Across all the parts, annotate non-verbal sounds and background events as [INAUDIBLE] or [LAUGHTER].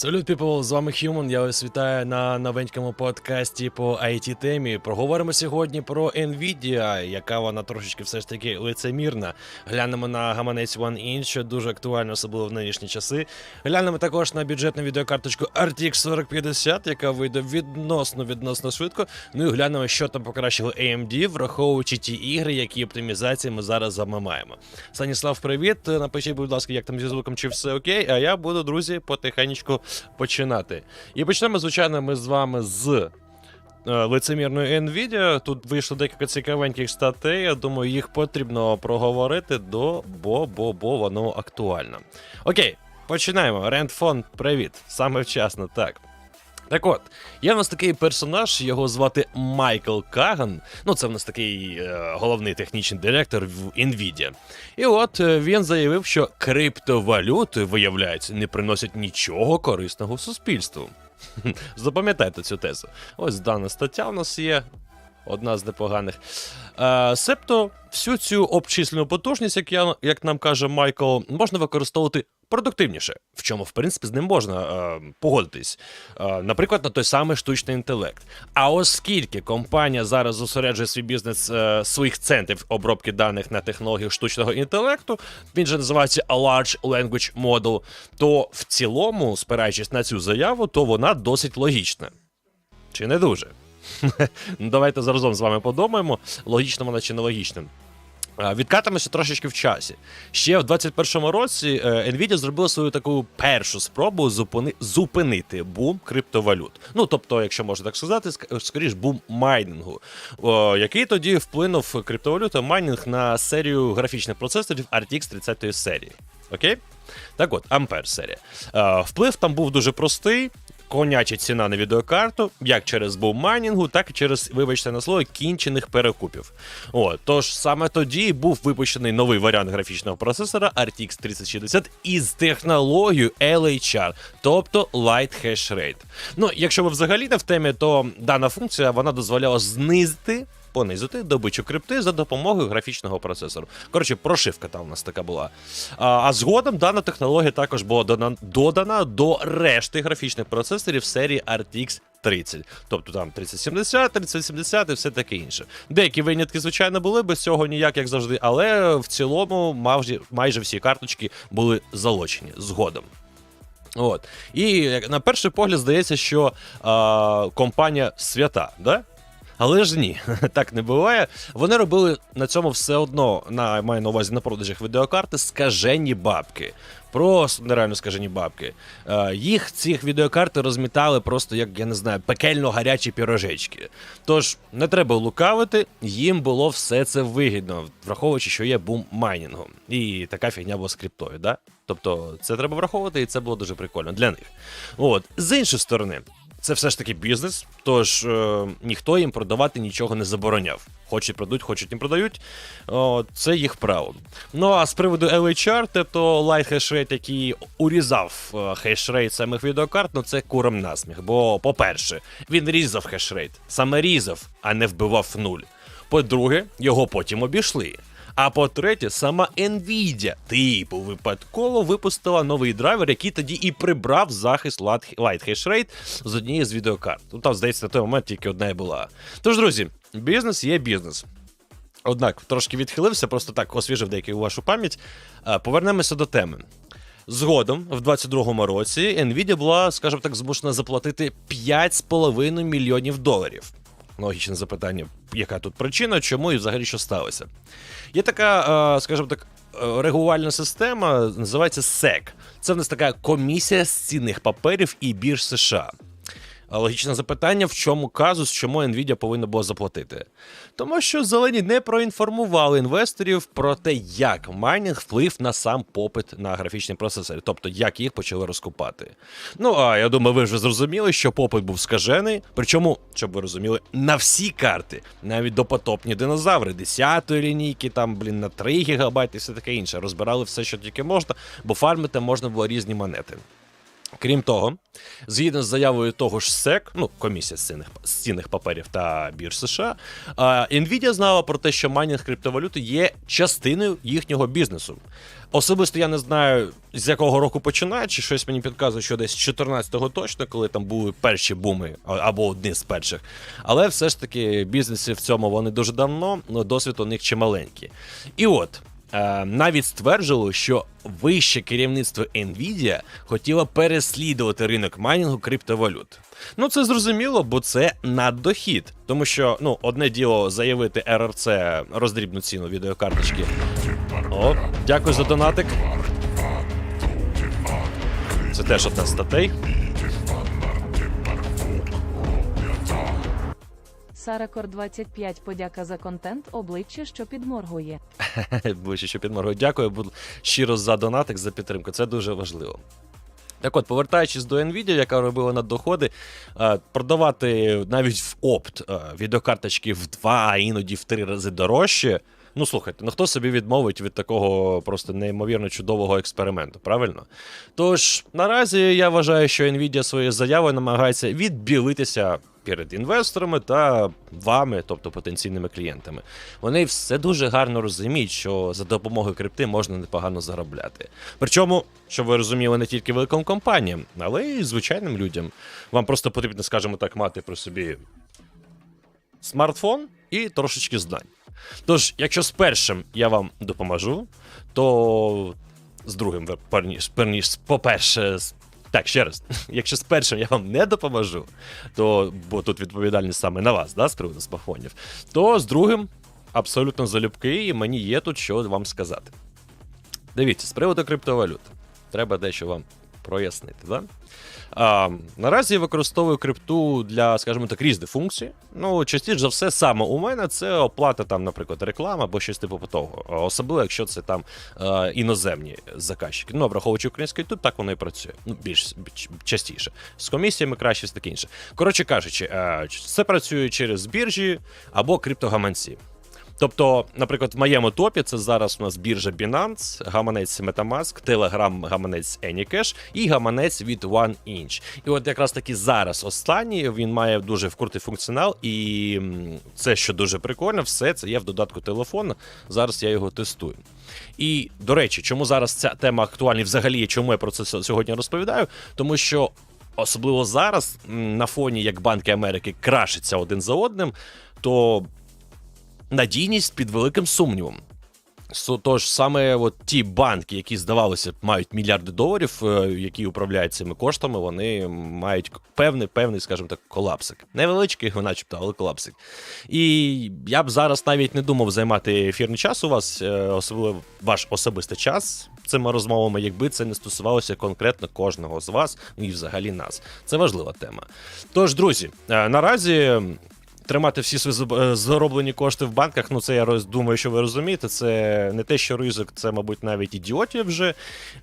Салют, people, з вами Human. Я вас вітаю на новенькому подкасті по it темі Проговоримо сьогодні про Nvidia, яка вона трошечки все ж таки лицемірна. Глянемо на гаманець One Inch, що дуже актуально, особливо в нинішні часи. Глянемо також на бюджетну відеокарточку RTX 4050, яка вийде відносно відносно швидко. Ну і глянемо, що там покращили AMD, враховуючи ті ігри, які оптимізації ми зараз замимаємо. Станіслав, привіт. Напишіть, будь ласка, як там зі звуком, чи все окей. А я буду, друзі, потихеньку починати. І почнемо, звичайно, ми з вами з. е, Лицемірної Nvidia. Тут вийшло декілька цікавеньких статей. Я думаю, їх потрібно проговорити до бо-бо-бо воно актуально. Окей, починаємо. Рендфон, привіт. Саме вчасно, так. Так от, є в нас такий персонаж, його звати Майкл Каган. Ну, це в нас такий е, головний технічний директор в Nvidia. І от е, він заявив, що криптовалюти, виявляється, не приносять нічого корисного суспільству. [LAUGHS] Запам'ятайте цю тезу. Ось дана стаття у нас є. Одна з непоганих. Е, себто, всю цю обчислену потужність, як, я, як нам каже Майкл, можна використовувати продуктивніше, в чому, в принципі, з ним можна е, погодитись. Е, наприклад, на той самий штучний інтелект. А оскільки компанія зараз зосереджує свій бізнес е, своїх центрів обробки даних на технології штучного інтелекту, він же називається Large Language Model, то в цілому, спираючись на цю заяву, то вона досить логічна. Чи не дуже? [LAUGHS] Ну, Давайте заразом з вами подумаємо, логічно вона чи нелогічним. А, Відкатимося трошечки в часі. Ще в 21-му році е, Nvidia зробила свою таку першу спробу зупини, зупинити бум криптовалют. Ну, тобто, якщо можна так сказати, скоріш бум майнінгу, о, який тоді вплинув криптовалюта майнінг на серію графічних процесорів RTX 30 серії. Окей? Так от, Ampere серія. Е, вплив там був дуже простий. Коняча ціна на відеокарту, як через бум майнінгу, так і через, вибачте на слово, кінчених перекупів. О, тож саме тоді був випущений новий варіант графічного процесора RTX 3060 із технологією LHR, тобто Light Hash Rate. Ну, якщо ви взагалі не в темі, то дана функція вона дозволяла знизити. Понизити добичу крипти за допомогою графічного процесору. Коротше, прошивка там у нас така була. А, а згодом дана технологія також була додана, додана до решти графічних процесорів серії RTX 30. Тобто там 3070, 3070 і все таке інше. Деякі винятки, звичайно, були без цього ніяк, як завжди, але в цілому майже, майже всі карточки були залочені згодом. От. І на перший погляд здається, що а, компанія свята, да? Але ж ні, [LAUGHS] так не буває. Вони робили на цьому все одно, на маю на увазі на продажах відеокарти, скажені бабки. Просто нереально скажені бабки. Е, їх цих відеокарти розмітали просто як я не знаю, пекельно гарячі пірожечки. Тож не треба лукавити, їм було все це вигідно, враховуючи, що є бум майнінгу. І така фігня була з криптою, да? Тобто це треба враховувати, і це було дуже прикольно для них. От з іншої сторони. Це все ж таки бізнес, тож е, ніхто їм продавати нічого не забороняв. Хочуть продають, хочуть не продають. О, це їх право. Ну а з приводу LHR, тобто Light Hash Rate, який урізав е, хешрейт самих відеокарт, ну це куром насміх. Бо, по-перше, він різав хешрейт, саме різав, а не вбивав нуль. По-друге, його потім обійшли. А по-третє, сама Nvidia, типу, випадково випустила новий драйвер, який тоді і прибрав захист Light Hash Rate з однієї з відеокарт. Ну там, здається, на той момент тільки одна і була. Тож, друзі, бізнес є бізнес. Однак трошки відхилився, просто так освіжив деяку вашу пам'ять. Е, Повернемося до теми. Згодом, в 22-му році, Nvidia була, скажімо так, змушена заплатити 5,5 мільйонів доларів. Логічне запитання, яка тут причина, чому і взагалі що сталося. Є така, е, скажімо так, е, регулювальна система, називається SEC. Це в нас така комісія з цінних паперів і бірж США. Логічне запитання, в чому казус, чому Nvidia повинна була заплатити? Тому що зелені не проінформували інвесторів про те, як майнінг вплив на сам попит на графічні процесори, тобто як їх почали розкупати. Ну а я думаю, ви вже зрозуміли, що попит був скажений. Причому, щоб ви розуміли, на всі карти, навіть допотопні динозаври, 10-ї лінійки, там, блін, на 3 гігабайти і все таке інше. Розбирали все, що тільки можна, бо фармити можна було різні монети. Крім того, згідно з заявою того ж SEC, ну, комісія з цінних, з цінних паперів та бірж США, Nvidia знала про те, що майнінг криптовалюти є частиною їхнього бізнесу. Особисто я не знаю, з якого року починаючи, щось мені підказує, що десь 14-го точно, коли там були перші буми, або одні з перших. Але все ж таки бізнеси в цьому вони дуже давно, досвід у них чималенький. І от. Е, навіть стверджували, що вище керівництво Nvidia хотіло переслідувати ринок майнінгу криптовалют. Ну це зрозуміло, бо це наддохід. Тому що ну, одне діло заявити РРЦ роздрібну ціну відеокарточки. О, дякую за донатик. Це теж одна з статей. Саракор 25 подяка за контент, обличчя, що підморгує. [LAUGHS] Ближче, що підморгує. Дякую будь щиро за донатик, за підтримку. Це дуже важливо. Так от, повертаючись до Nvidia, яка робила наддоходи, е, продавати навіть в опт е, відеокарточки в два, а іноді в три рази дорожче. Ну слухайте, ну хто собі відмовить від такого просто неймовірно чудового експерименту, правильно? Тож наразі я вважаю, що Nvidia своєю заявою намагається відбілитися перед інвесторами та вами, тобто потенційними клієнтами. Вони все дуже гарно розуміють, що за допомогою крипти можна непогано заробляти. Причому, щоб ви розуміли, не тільки великим компаніям, але й звичайним людям. Вам просто потрібно, скажімо так, мати при собі смартфон і трошечки знань. Тож, якщо з першим я вам допоможу, то з другим ви перніш, перніш по-перше, з- так, ще раз, [LAUGHS] якщо з першим я вам не допоможу, то бо тут відповідальність саме на вас, да, з приводу смартфонів, то з другим абсолютно залюбки, і мені є тут що вам сказати. Дивіться, з приводу криптовалют, треба дещо вам прояснити, да? А, наразі я використовую крипту для, скажімо так, різних функцій. Ну, частіше за все, саме у мене це оплата, там, наприклад, реклама або щось типу того. Особливо, якщо це там е, іноземні заказчики. Ну, враховуючи український тут, так воно і працює. Ну, більш більш- частіше. З комісіями краще, все таке інше. Коротше кажучи, е, це працює через біржі або криптогаманці. Тобто, наприклад, в моєму топі це зараз у нас біржа Binance, гаманець Metamask, Telegram гаманець Anycash і гаманець від OneInch. І от якраз таки зараз останній він має дуже вкрутий функціонал, і це, що дуже прикольно, все це є в додатку телефону. Зараз я його тестую. І до речі, чому зараз ця тема актуальна і взагалі, чому я про це сьогодні розповідаю? Тому що. Особливо зараз, на фоні як Банки Америки крашаться один за одним, то надійність під великим сумнівом. Тож саме от ті банки, які здавалося мають мільярди доларів, е, які управляють цими коштами, вони мають певний, певний, скажімо так, колапсик. Невеличкий, начебто, але колапсик. І я б зараз навіть не думав займати ефірний час у вас, е, особливо ваш особистий час цими розмовами, якби це не стосувалося конкретно кожного з вас ну і взагалі нас. Це важлива тема. Тож, друзі, е, наразі тримати всі свої е, зароблені кошти в банках, ну це я думаю, що ви розумієте. Це не те, що ризик, це, мабуть, навіть ідіотів вже.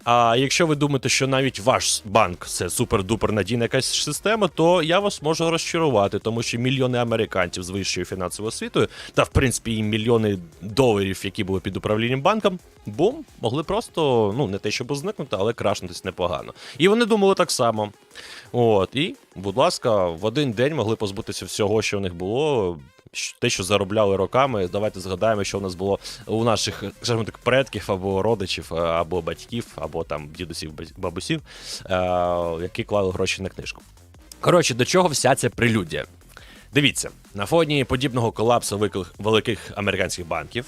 А якщо ви думаєте, що навіть ваш банк це супер-дупер надійна якась система, то я вас можу розчарувати, тому що мільйони американців з вищою фінансовою освітою, та в принципі і мільйони доларів, які були під управлінням банком, бум, могли просто ну не те, щоб зникнути, але крашнутись непогано. І вони думали так само. От, і, будь ласка, в один день могли позбутися всього, що у них було. Щ- Те, що заробляли роками, давайте згадаємо, що у нас було у наших, скажімо так, предків або родичів, е, або батьків, або там дідусів, баб- бабусів, е, які клали гроші на книжку. Коротше, до чого вся ця прелюдія? Дивіться, на фоні подібного колапсу великих американських банків,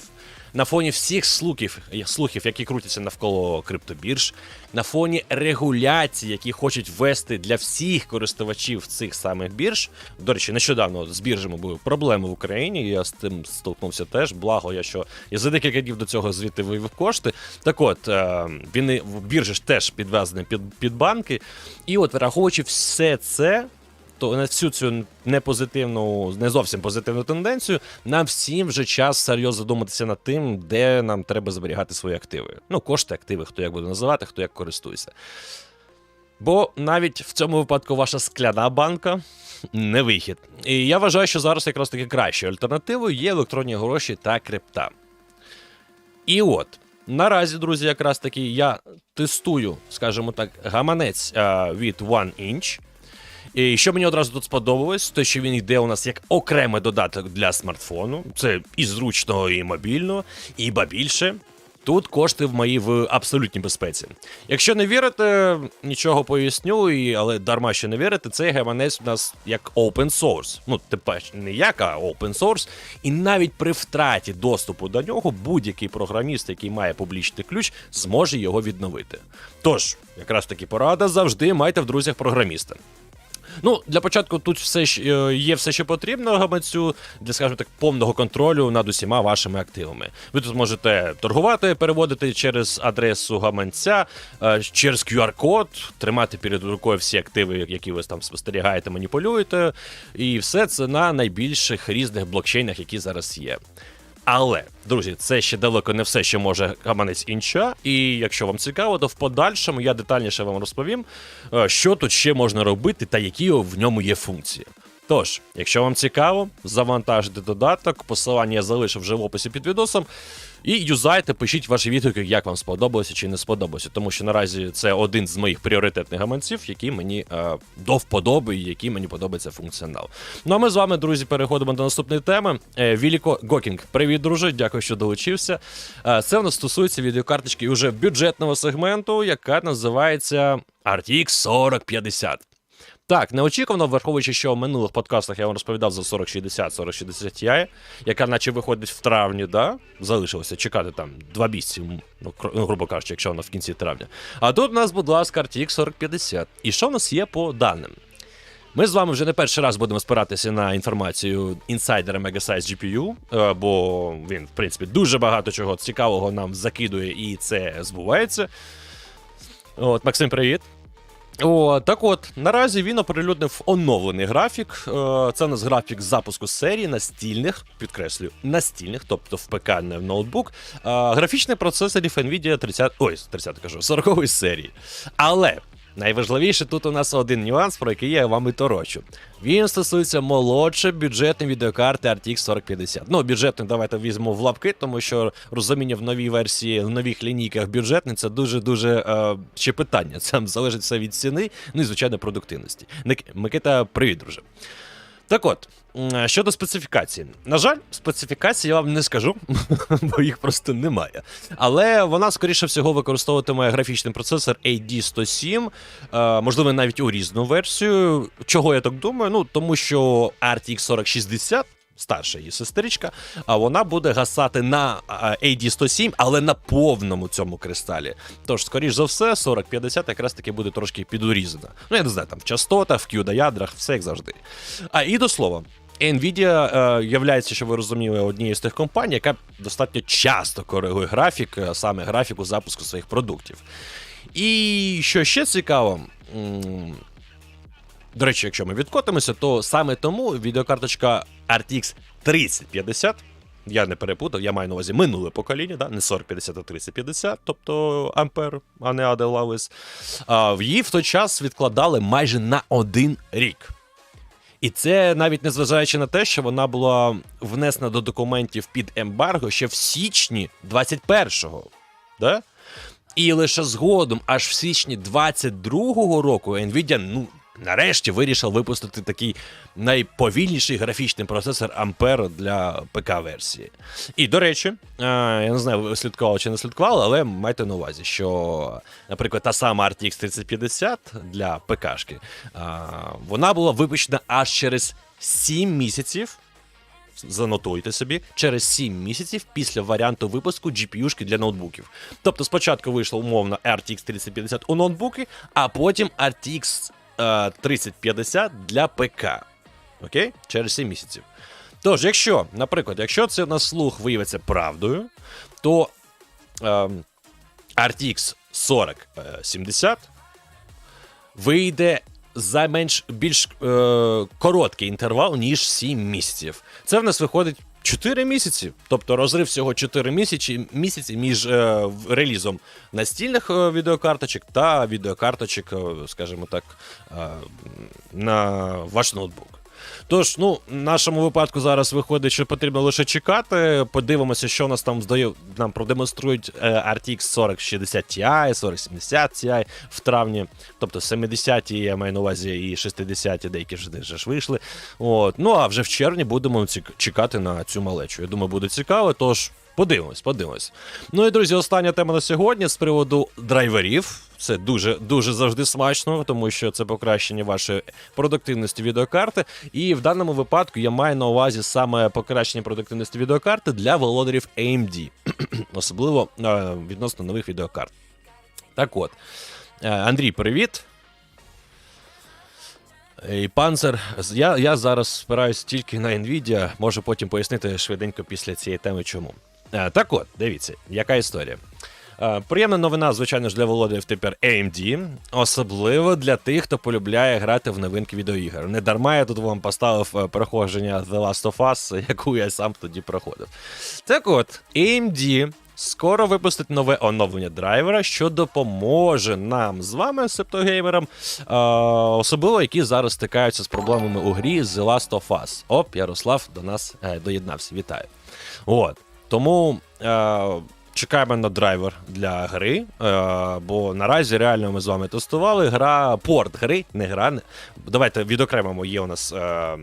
на фоні всіх слухів, слухів, які крутяться навколо криптобірж, на фоні регуляцій, які хочуть ввести для всіх користувачів цих самих бірж. До речі, нещодавно з біржами були проблеми в Україні. Я з тим столкнувся теж. Благо, я що я за декілька днів до цього звідти вивів кошти. Так от, е, він біржі ж теж підвезені під, під банки. І от, враховуючи все це то на всю цю непозитивну, не зовсім позитивну тенденцію, нам всім вже час серйозно задуматися над тим, де нам треба зберігати свої активи. Ну, кошти, активи, хто як буде називати, хто як користується. Бо навіть в цьому випадку ваша скляна банка не вихід. І я вважаю, що зараз якраз таки кращою альтернативою є електронні гроші та крипта. І от. Наразі, друзі, якраз таки я тестую, скажімо так, гаманець е, від One Inch. І що мені одразу тут сподобалось, то що він йде у нас як окремий додаток для смартфону. Це і зручно, і мобільно, і ба більше. Тут кошти в мої в абсолютній безпеці. Якщо не вірите, нічого поясню, і, але дарма що не вірите, цей гаманець у нас як open source. Ну, тепер не як, а open source. І навіть при втраті доступу до нього будь-який програміст, який має публічний ключ, зможе його відновити. Тож, якраз таки порада завжди майте в друзях програміста. Ну, для початку тут все е, є все, що потрібно гаманцю для, скажімо так, повного контролю над усіма вашими активами. Ви тут можете торгувати, переводити через адресу гаманця, е, через QR-код, тримати перед рукою всі активи, які ви там спостерігаєте, маніпулюєте. І все це на найбільших різних блокчейнах, які зараз є. Але, друзі, це ще далеко не все, що може гаманець інча. І якщо вам цікаво, то в подальшому я детальніше вам розповім, е, що тут ще можна робити та які в ньому є функції. Тож, якщо вам цікаво, завантажте додаток, посилання я залишив вже в описі під відосом. І юзайте, пишіть ваші відгуки, як вам сподобалося чи не сподобалося. Тому що наразі це один з моїх пріоритетних гаманців, які мені е, до вподоби які мені подобається функціонал. Ну а ми з вами, друзі, переходимо до наступної теми. Е, Віліко Гокінг. Привіт, друже, дякую, що долучився. Е, це в нас стосується відеокарточки уже бюджетного сегменту, яка називається RTX 4050. Так, неочікувано, враховуючи, що в минулих подкастах я вам розповідав за 4060, 4060 Ti, яка наче виходить в травні, да? залишилося чекати там два місяці, ну, ну, грубо кажучи, якщо вона в кінці травня. А тут у нас, будь ласка, RTX 4050. І що в нас є по даним? Ми з вами вже не перший раз будемо спиратися на інформацію інсайдера Megasize GPU, е, бо він, в принципі, дуже багато чого цікавого нам закидує, і це збувається. От, Максим, привіт. О, так от, наразі він оприлюднив оновлений графік. Е, Це у нас графік запуску серії настільних, підкреслюю, настільних, тобто в ПК, не в ноутбук. е, Графічних процесорів Nvidia 30, ой, 30 кажу, 40 серії. Але найважливіше тут у нас один нюанс, про який я вам і торочу. Він стосується молодше бюджетної відеокарти RTX 4050. Ну, бюджетний давайте візьмемо в лапки, тому що розуміння в новій версії, в нових лінійках бюджетний це дуже-дуже е, ще питання. Це залежить все від ціни, ну і звичайно продуктивності. Микита, привіт, друже. Так от, щодо специфікації. На жаль, специфікації я вам не скажу, [LAUGHS] бо їх просто немає. Але вона, скоріше всього, використовуватиме графічний процесор AD107, е, можливо, навіть у різну версію. Чого я так думаю? Ну, тому що RTX 4060. Старша її сестричка, а вона буде гасати на AD107, але на повному цьому кристалі. Тож, скоріш за все, 4050 якраз таки буде трошки підурізана. Ну, я не знаю, там в частотах, в Q-ядрах, все як завжди. А і до слова, Nvidia е, являється, що ви розуміли, однією з тих компаній, яка достатньо часто коригує графік, е, саме графіку запуску своїх продуктів. І що ще цікаво. До речі, якщо ми відкотимося, то саме тому відеокарточка RTX 3050. Я не перепутав, я маю на увазі минуле покоління, да? не 4050, а 3050, тобто Ампер, а не Adel Lawes. А, в її в той час відкладали майже на один рік. І це навіть незважаючи на те, що вона була внесена до документів під ембарго ще в січні 21-го. Да? І лише згодом, аж в січні 22-го року, Nvidia, ну, нарешті вирішив випустити такий найповільніший графічний процесор Ampere для ПК-версії. І, до речі, е, я не знаю, ви слідкували чи не слідкували, але майте на увазі, що, наприклад, та сама RTX 3050 для ПКшки, е, вона була випущена аж через 7 місяців занотуйте собі через 7 місяців після варіанту випуску GPU-шки для ноутбуків. Тобто спочатку вийшло умовно RTX 3050 у ноутбуки, а потім RTX 3050 для ПК. Окей? Через 7 місяців. Тож, якщо, наприклад, якщо це на слух виявиться правдою, то е, RTX 4070 вийде за менш більш е, короткий інтервал, ніж 7 місяців. Це в нас виходить 4 місяці. Тобто розрив всього 4 місяці, місяці між е, релізом настільних е, відеокарточок та відеокарточок, е, скажімо так, е, на ваш ноутбук. Тож, ну, в нашому випадку зараз виходить, що потрібно лише чекати. Подивимося, що нас там здає, нам продемонструють е, RTX 4060 Ti, 4070 Ti в травні. Тобто 70 я маю на увазі і 60-ті, деякі вже ж вийшли. От. Ну а вже в червні будемо чекати на цю малечу. Я думаю, буде цікаво, тож. Подивимось, подивимось. Ну і друзі, остання тема на сьогодні з приводу драйверів. Це дуже дуже завжди смачно, тому що це покращення вашої продуктивності відеокарти. І в даному випадку я маю на увазі саме покращення продуктивності відеокарти для володарів AMD, [CLEARS THROAT] особливо е, відносно нових відеокарт. Так от, е, Андрій, привіт. І панцер, я, я зараз спираюсь тільки на Nvidia, можу потім пояснити швиденько після цієї теми, чому. Е, Так от, дивіться, яка історія. Е, Приємна новина, звичайно ж, для володарів тепер AMD, особливо для тих, хто полюбляє грати в новинки відеоігр. Не дарма я тут вам поставив е, проходження The Last of Us, [LAUGHS] яку я сам тоді проходив. Так от, AMD скоро випустить нове оновлення драйвера, що допоможе нам з вами, септогеймерам, особливо які зараз стикаються з проблемами у грі The Last of Us. Оп, Ярослав до нас доєднався. Вітаю. От. Тому. Е, Чекаємо на драйвер для гри, е, бо наразі реально ми з вами тестували. Гра порт гри, не гра. Давайте відокремимо. Є у нас е,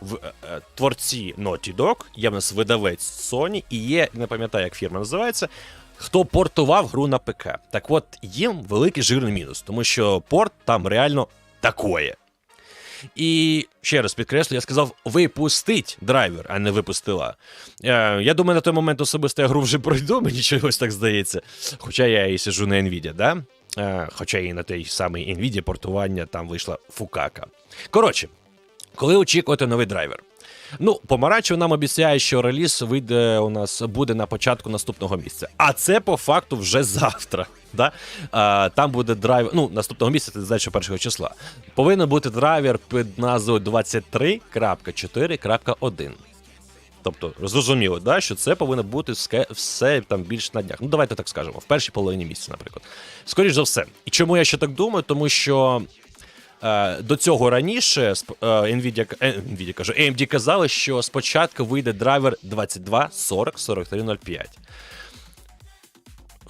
в, е, творці Naughty Dog, є в нас видавець Sony, і є, не пам'ятаю, як фірма називається. Хто портував гру на ПК. Так от їм великий жирний мінус, тому що порт там реально такое. І ще раз підкреслю, я сказав випустить драйвер, а не випустила. Е, я думаю, на той момент особисто я гру вже пройду, мені чогось так здається. Хоча я і сиджу на Nvidia, да? Е, хоча і на той самий Nvidia портування там вийшла фукака. Коротше, коли очікувати новий драйвер? Ну, помаранчево нам обіцяє, що реліз вийде у нас буде на початку наступного місяця. А це по факту вже завтра. [LAUGHS] Да? А, там буде драйвер. Ну, наступного місяця, це значить, першого числа. Повинен бути драйвер під назвою 23.4.1. Тобто, зрозуміло, да, що це повинно бути все, все там більш на днях. Ну, давайте так скажемо, в першій половині місяця, наприклад. Скоріш за все. І чому я ще так думаю? Тому що до цього раніше е, Nvidia, е, Nvidia кажу, AMD казали, що спочатку вийде драйвер 22.40.43.05.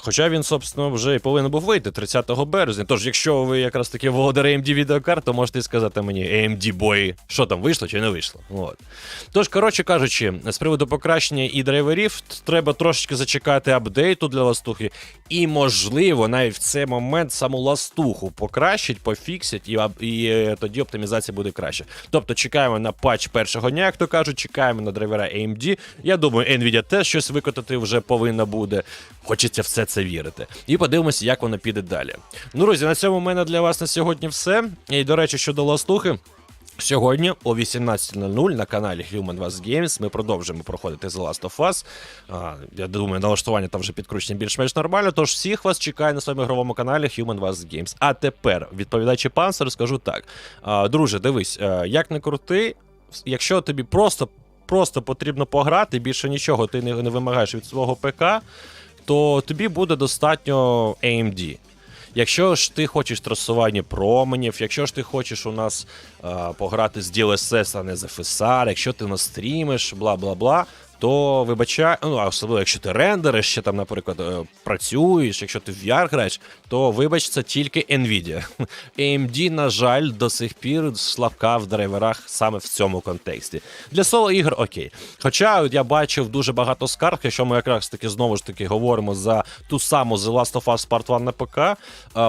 Хоча він, собственно, вже і повинен був вийти 30 березня. Тож, якщо ви якраз таки володар AMD відеокарт, то можете сказати мені, AMD бої, що там вийшло чи не вийшло. От. Тож, коротше кажучи, з приводу покращення і драйверів, треба трошечки зачекати апдейту для ластухи. І, можливо, навіть в цей момент саму ластуху покращить, пофіксять, і, і е, тоді оптимізація буде краще. Тобто чекаємо на патч першого дня, як то кажуть, чекаємо на драйвера AMD. Я думаю, Nvidia теж щось викотати вже повинна буде. Хочеться все це вірити. І подивимося, як воно піде далі. Ну, друзі, на цьому в мене для вас на сьогодні все. І, до речі, щодо ластухи. Сьогодні о 18.00 на каналі Human Was Games ми продовжимо проходити The Last of Us. А, я думаю, налаштування там вже підкручені більш-менш нормально. Тож всіх вас чекаю на своєму ігровому каналі Human Was Games. А тепер, відповідаючи панцер, скажу так. А, друже, дивись, е, як не крути, якщо тобі просто, просто потрібно пограти, більше нічого ти не, не вимагаєш від свого ПК, то тобі буде достатньо AMD. Якщо ж ти хочеш трасування променів, якщо ж ти хочеш у нас е, пограти з DLSS, а не з FSR, якщо ти нас стрімиш, бла бла бла, то вибачай, ну особливо, якщо ти рендериш, ще там, наприклад, е, працюєш, якщо ти в VR граєш, то вибач, це тільки Nvidia. [LAUGHS] AMD, на жаль, до сих пір слабка в драйверах саме в цьому контексті. Для соло ігор окей. Хоча я бачив дуже багато скарг, якщо ми якраз таки знову ж таки говоримо за ту саму The Last of Us Part 1 на ПК.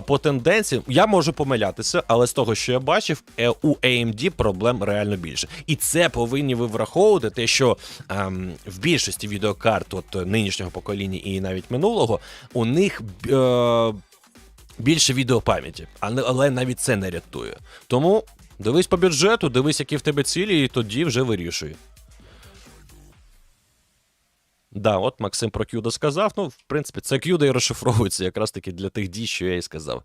По тенденції я можу помилятися, але з того, що я бачив, е, у AMD проблем реально більше. І це повинні ви враховувати, те, що ем, в більшості відеокарт от е, нинішнього покоління і навіть минулого, у них. Е, більше відеопам'яті, але, але навіть це не рятує. Тому дивись по бюджету, дивись, які в тебе цілі, і тоді вже вирішуй. Да, от Максим про Кюда сказав. Ну, в принципі, це Кюда і розшифровується якраз таки для тих дій, що я і сказав.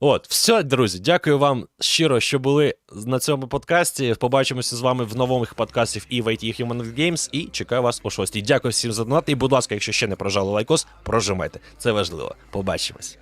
От, все, друзі, дякую вам щиро, що були на цьому подкасті. Побачимося з вами в нових подкастів і в IT Human Games. І чекаю вас о 6. Дякую всім за донат. І, будь ласка, якщо ще не прожали лайкос, прожимайте. Це важливо. Побачимось.